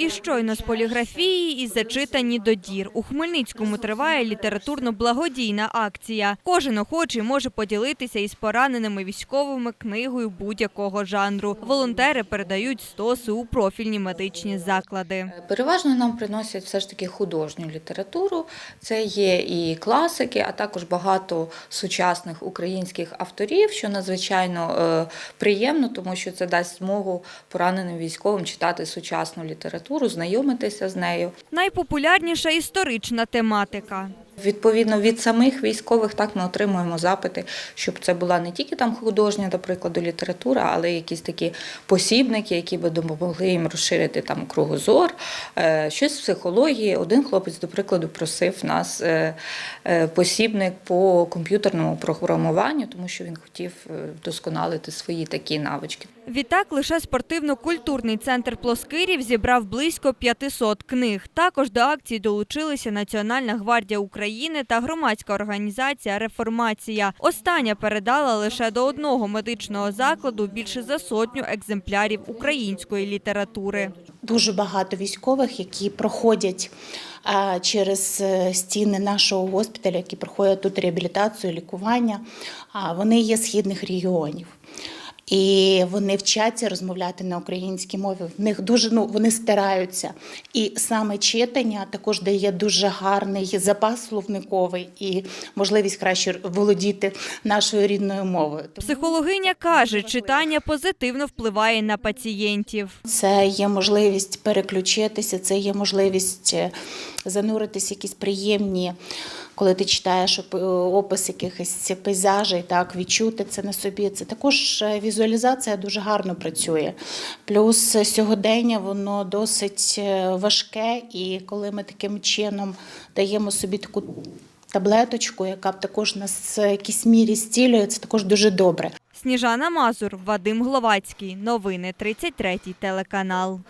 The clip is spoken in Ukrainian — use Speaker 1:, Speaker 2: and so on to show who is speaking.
Speaker 1: І щойно з поліграфії і зачитані до дір. У Хмельницькому триває літературно-благодійна акція. Кожен охочий може поділитися із пораненими військовими книгою будь-якого жанру. Волонтери передають стоси у профільні медичні заклади.
Speaker 2: Переважно нам приносять все ж таки художню літературу. Це є і класики, а також багато сучасних українських авторів, що надзвичайно е, приємно, тому що це дасть змогу пораненим військовим читати сучасну літературу, знайомитися з нею.
Speaker 1: Найпопулярніша історична тематика.
Speaker 2: Відповідно від самих військових, так ми отримуємо запити, щоб це була не тільки там художня, до прикладу, література, але й якісь такі посібники, які би допомогли їм розширити там кругозор, е, щось з психології. Один хлопець, до прикладу, просив нас е, е, посібник по комп'ютерному програмуванню, тому що він хотів вдосконалити свої такі навички.
Speaker 1: Відтак лише спортивно-культурний центр Плоскирів зібрав близько 500 книг. Також до акції долучилися Національна гвардія України та громадська організація Реформація. Остання передала лише до одного медичного закладу більше за сотню екземплярів української літератури.
Speaker 3: Дуже багато військових, які проходять через е, стіни нашого госпіталю, які проходять тут реабілітацію, лікування. Вони є східних регіонів. І вони вчаться розмовляти на українській мові. В них дуже ну вони стараються. І саме читання також дає дуже гарний запас словниковий і можливість краще володіти нашою рідною мовою.
Speaker 1: Психологиня каже, читання позитивно впливає на пацієнтів.
Speaker 3: Це є можливість переключитися, це є можливість е, зануритися в якісь приємні, коли ти читаєш оп- опис якихось пейзажей, так відчути це на собі. Це також е, візуалізація дуже гарно працює. Плюс е, сьогодення воно досить е, важке, і коли ми таким чином даємо собі таку таблеточку, яка б також нас в якійсь мірі зцілює, це також дуже добре.
Speaker 1: Сніжана Мазур, Вадим Гловацький. Новини 33 телеканал.